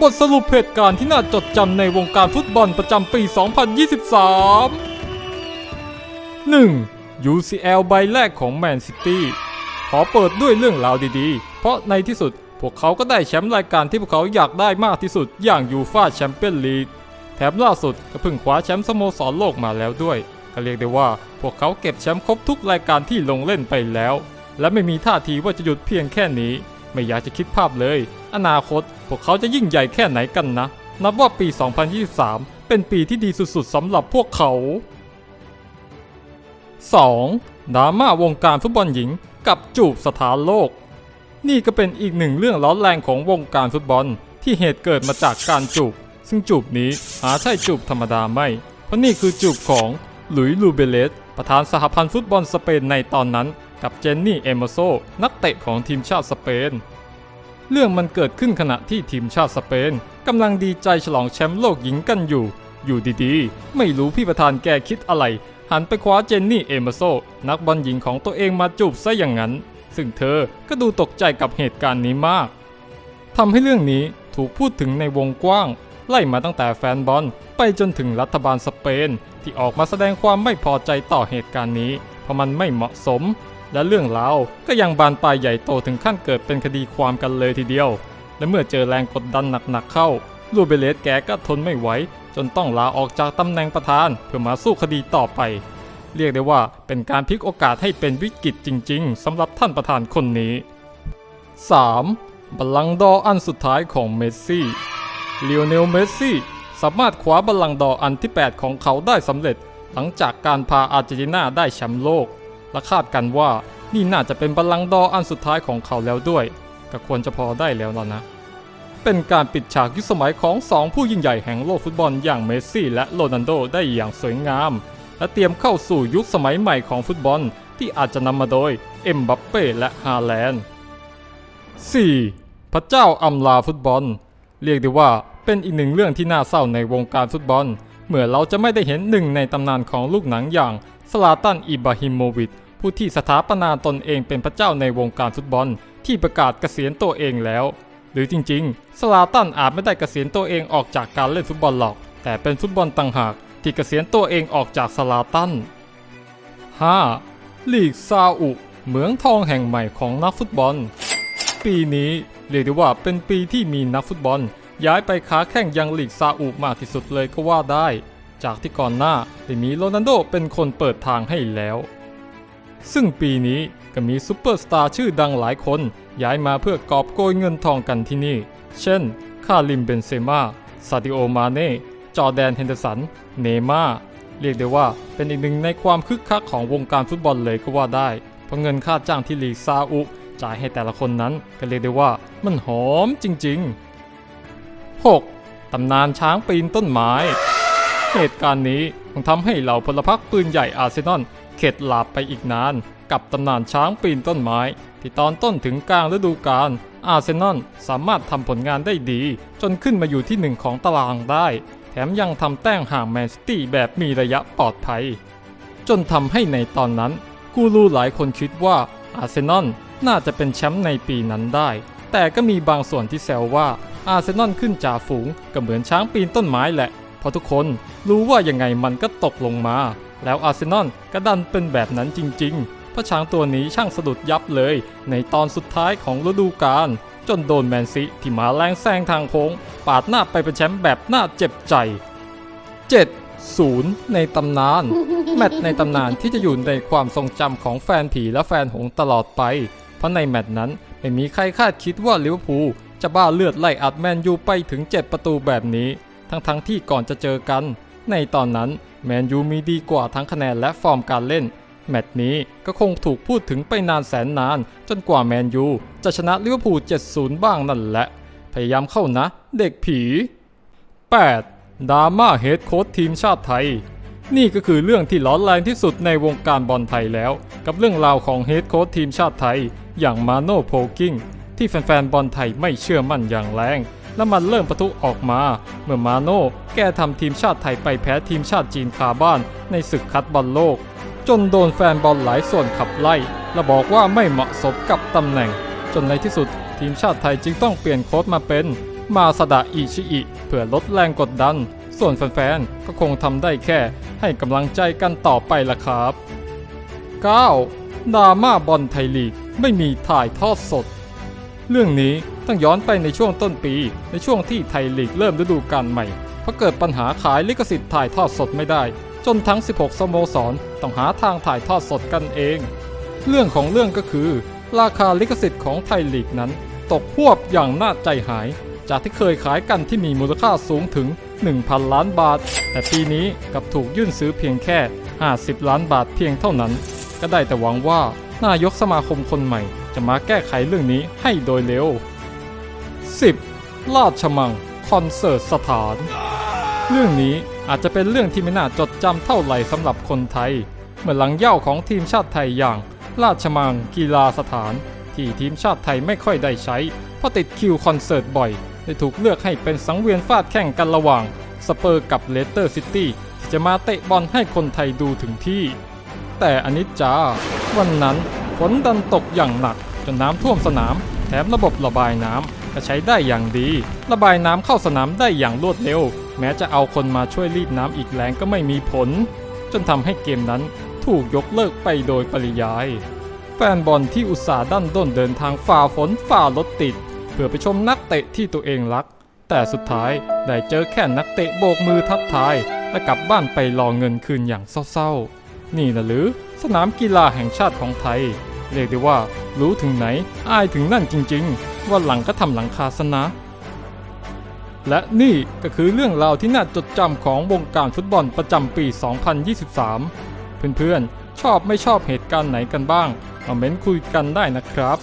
บทสรุปเหตุการณ์ที่น่าจดจำในวงการฟุตบอลประจำปี 2023 1. UCL ใบแรกของแมนซิตี้ขอเปิดด้วยเรื่องราวดีๆ เพราะในที่สุด พวกเขาก็ได้แชมป์รายการที่พวกเขาอยากได้มากที่สุดอย่างยูฟาแชมเปี้ยนลีกแถมล่าสุดก็เพิ่งคว้าแชมป์สโมสรโลกมาแล้วด้วยก็เรียกได้ว่าพวกเขาเก็บแชมป์ครบทุกรายการที่ลงเล่นไปแล้ว และไม่มีท่าทีว่าจะหยุดเพียงแค่นี้ ไม่อยากจะคิดภาพเลย อนาคต พวกเขาจะยิ่งใหญ่แค่ไหนกันนะ นับว่าปี 2023 เป็นปีที่ดีสุดๆสำหรับพวกเขา 2. ดราม่าวงการฟุตบอลหญิงกับจูบสถานโลก นี่ก็เป็นอีกหนึ่งเรื่องร้อนแรงของวงการฟุตบอลที่เหตุเกิดมาจากการจูบ ซึ่งจูบนี้หาใช่จูบธรรมดาไม่ เพราะนี่คือจูบของหลุยส์ลูเบเลสประธานสหพันธ์ฟุตบอลสเปนในตอนนั้น กับเจนนี่เอมโมโซนักเตะของทีมชาติสเปน เรื่องมันเกิดขึ้นขณะที่ทีมชาติสเปนกำลังดีใจฉลองแชมป์โลกหญิงกันอยู่ อยู่ดีๆ ไม่รู้พี่ประธานแกคิดอะไร หันไปคว้าเจนนี่เอมโซนักบอลหญิงของตัวเองมาจูบซะอย่างนั้น ซึ่งเธอก็ดูตกใจกับเหตุการณ์นี้มากทำให้เรื่องนี้ถูกพูดถึงในวงกว้าง ไล่มาตั้งแต่แฟนบอลไปจนถึงรัฐบาลสเปน ที่ออกมาแสดงความไม่พอใจต่อเหตุการณ์นี้ เพราะมันไม่เหมาะสม และเรื่องราวก็ยังบานปลายใหญ่โตถึงขั้นเกิดเป็นคดีความกันเลยทีเดียว และเมื่อเจอแรงกดดันหนักๆเข้า ลูเบเลสแกก็ทนไม่ไหวจนต้องลาออกจากตำแหน่งประธานเพื่อมาสู้คดีต่อไป เรียกได้ว่าเป็นการพลิกโอกาสให้เป็นวิกฤตจริง ๆสำหรับท่านประธานคนนี้ 3. บัลลังก์ดออันสุดท้ายของเมสซี่เลโอเนลเมสซี่สามารถคว้าบัลลังก์ดออันที่ 8 ของเขาได้สำเร็จ หลังจากการพาอาร์เจนตินาได้แชมป์โลก และคาดกันว่านี่น่าจะเป็นบัลลังก์ดออันสุดท้ายของเขาแล้วด้วย ก็ควรจะพอได้แล้วล่ะนะ เป็นการปิดฉากยุคสมัยของสองผู้ยิ่งใหญ่แห่งโลกฟุตบอลอย่างเมสซี่และโรนัลโดได้อย่างสวยงาม และเตรียมเข้าสู่ยุคสมัยใหม่ของฟุตบอล ที่อาจจะนำมาโดยเอ็มบัปเป้และฮาแลนด์ 4. พระเจ้าอำลาฟุตบอล เรียกได้ว่าเป็นอีกหนึ่งเรื่องที่น่าเศร้าในวงการฟุตบอล เมื่อเราจะไม่ได้เห็นหนึ่งในตำนานของลูกหนังอย่างสลาตันอิบราฮิโมวิช ผู้ที่สถาปนาตนเองเป็นพระเจ้าในวงการฟุตบอล ที่ประกาศเกษียณตัวเองแล้ว หรือจริงๆ สลาตันอาจไม่ได้เกษียณตัวเองออกจากการเล่นฟุตบอลหรอก แต่เป็นฟุตบอลต่างหากที่เกษียณตัวเองออกจากสลาตัน 5. ลีกซาอุ เหมืองทองแห่งใหม่ของนักฟุตบอล ปีนี้เรียกได้ว่าเป็นปีที่มีนักฟุตบอล ย้ายไปค้าแข่งยังลีกซาอุมากที่สุดเลยก็ว่าได้ จากที่ก่อนหน้าได้มีโรนัลโดเป็นคนเปิดทางให้แล้ว ซึ่งปีนี้ก็มีซูเปอร์สตาร์ชื่อดังหลายคน ย้ายมาเพื่อกอบโกยเงินทองกันที่นี่ เช่น คาริมเบนเซมาซาดิโอมาเน่ จอแดนเฮนเดอร์สัน เนม่า เรียกได้ว่าเป็นอีกหนึ่งในความคึกคักของวงการฟุตบอลเลยก็ว่าได้ เพราะเงินค่าจ้างที่ลีซาอุจ่ายให้แต่ละคนนั้นก็เรียกได้ว่ามันหอมจริง ๆ 6. ตำนานช้างปีนต้นไม้ เหตุการณ์นี้คงทำให้เหล่าพลพรรคปืนใหญ่อาร์เซนอล เข็ดหลาบไปอีกนาน กับตำนานช้างปีนต้นไม้ ที่ตอนต้นถึงกลางฤดูกาลอาร์เซนอลสามารถทำผลงานได้ดี จนขึ้นมาอยู่ที่หนึ่งของตารางได้ แถมยังทำแต้มห่างแมนซิตี้แบบมีระยะปลอดภัย จนทำให้ในตอนนั้นกูรูหลายคนคิดว่าอาร์เซนอลน่าจะเป็นแชมป์ในปีนั้นได้ แต่ก็มีบางส่วนที่แซวว่าอาร์เซนอลขึ้นจ่าฝูงก็เหมือนช้างปีนต้นไม้แหละ เพราะทุกคนรู้ว่ายังไงมันก็ตกลงมา แล้วอาร์เซนอลก็ดันเป็นแบบนั้นจริงๆ เพราะช้างตัวนี้ช่างสะดุดยับเลย ในตอนสุดท้ายของฤดูกาลจนโดนแมนซีที่มาแรงแซงทางโค้ง ปาดหน้าไปเป็นแชมป์แบบน่าเจ็บใจ 7 0 ในตำนาน แมตช์ในตำนานที่จะอยู่ในความทรงจำของแฟนผีและแฟนหงส์ตลอดไป เพราะในแมตช์นั้นไม่มีใครคาดคิดว่าลิเวอร์พูลจะบ้าเลือดไล่อัดแมนยูไปถึง 7 ประตูแบบนี้ ทั้งๆทที่ก่อนจะเจอกัน ในตอนนั้นแมนยูมีดีกว่าทั้งคะแนนและฟอร์มการเล่น แมตช์นี้ก็คงถูกพูดถึงไปนานแสนนาน จนกว่าแมนยูจะชนะลิเวอร์พูล 7-0 บ้างนั่นแหละ พยายามเข้านะ เด็กผี 8. ดราม่าเฮดโค้ชทีมชาติไทย นี่ก็คือเรื่องที่ร้อนแรงที่สุดในวงการบอลไทยแล้ว กับเรื่องราวของเฮดโค้ชทีมชาติไทย อย่างมาโน่โพกิ้งที่แฟนๆบอลไทยไม่เชื่อมั่นอย่างแรง และมันเริ่มประทุออกมา เมื่อมาโน่แกทำทีมชาติไทยไปแพ้ทีมชาติจีนคาบ้านในศึกคัดบอลโลก จนโดนแฟนบอลหลายส่วนขับไล่ และบอกว่าไม่เหมาะสมกับตำแหน่ง จนในที่สุดทีมชาติไทยจึงต้องเปลี่ยนโค้ชมาเป็น มาสดะอิชิอิเพื่อลดแรงกดดัน ส่วนแฟนๆก็คงทำได้แค่ ให้กำลังใจกันต่อไปละครับ 9. ดราม่าบอลไทยลีกไม่มีถ่ายทอดสด เรื่องนี้ ต้องย้อนไปในช่วงต้นปี ในช่วงที่ไทยลีกเริ่มฤดูกาลใหม่ เพราะเกิดปัญหาขายลิขสิทธิ์ถ่ายทอดสดไม่ได้ จนทั้ง 16 สโมสรต้องหาทางถ่ายทอดสดกันเอง เรื่องของเรื่องก็คือ ราคาลิขสิทธิ์ของไทยลีกนั้น ตกหวบอย่างน่าใจหาย จากที่เคยขายกันที่มีมูลค่าสูงถึง 1,000 ล้านบาท แต่ปีนี้กับถูกยื่นซื้อเพียงแค่ 50 ล้านบาทเพียงเท่านั้น ก็ได้แต่หวังว่านายกสมาคมคนใหม่จะมาแก้ไขเรื่องนี้ให้โดยเร็ว 10. ราชมังคอนเสิร์ตสถาน เรื่องนี้อาจจะเป็นเรื่องที่ไม่น่าจดจำเท่าไหร่สำหรับคนไทย เมื่อหลังเย่าของทีมชาติไทยอย่าง ราชมังกีฬาสถาน ที่ทีมชาติไทยไม่ค่อยได้ใช้ เพราะติดคิวคอนเสิร์ตบ่อยได้ถูกเลือกให้เป็นสังเวียนฟาดแข่งกันระหว่างสเปอร์กับเลสเตอร์ซิตี้ที่จะมาเตะบอลให้คนไทยดูถึงที่ แต่อันนี้จ้า วันนั้นฝนดันตกอย่างหนักจนน้ำท่วมสนาม แถมระบบระบายน้ำ ก็ใช้ได้อย่างดี ระบายน้ำเข้าสนามได้อย่างรวดเร็ว แม้จะเอาคนมาช่วยรีดน้ำอีกแรงก็ไม่มีผล จนทำให้เกมนั้นถูกยกเลิกไปโดยปริยาย แฟนบอลที่อุตส่าห์ดันด้นเดินทางฝ่าฝนฝ่ารถติด เพื่อไปชมนักเตะที่ตัวเองรัก แต่สุดท้ายได้เจอแค่นักเตะโบกมือทักทาย และกลับบ้านไปรอเงินคืนอย่างเศร้าๆ นี่นะหรือสนามกีฬาแห่งชาติของไทย เรียกได้ว่า รู้ถึงไหนอายถึงนั่นจริงๆ ว่าหลังก็ทำหลังคาสนะ และนี่ก็คือเรื่องราวที่น่าจดจำของวงการฟุตบอลประจำปี 2023 เพื่อนๆ ชอบไม่ชอบเหตุการณ์ไหนกันบ้างมาเม้นคุยกันได้นะครับ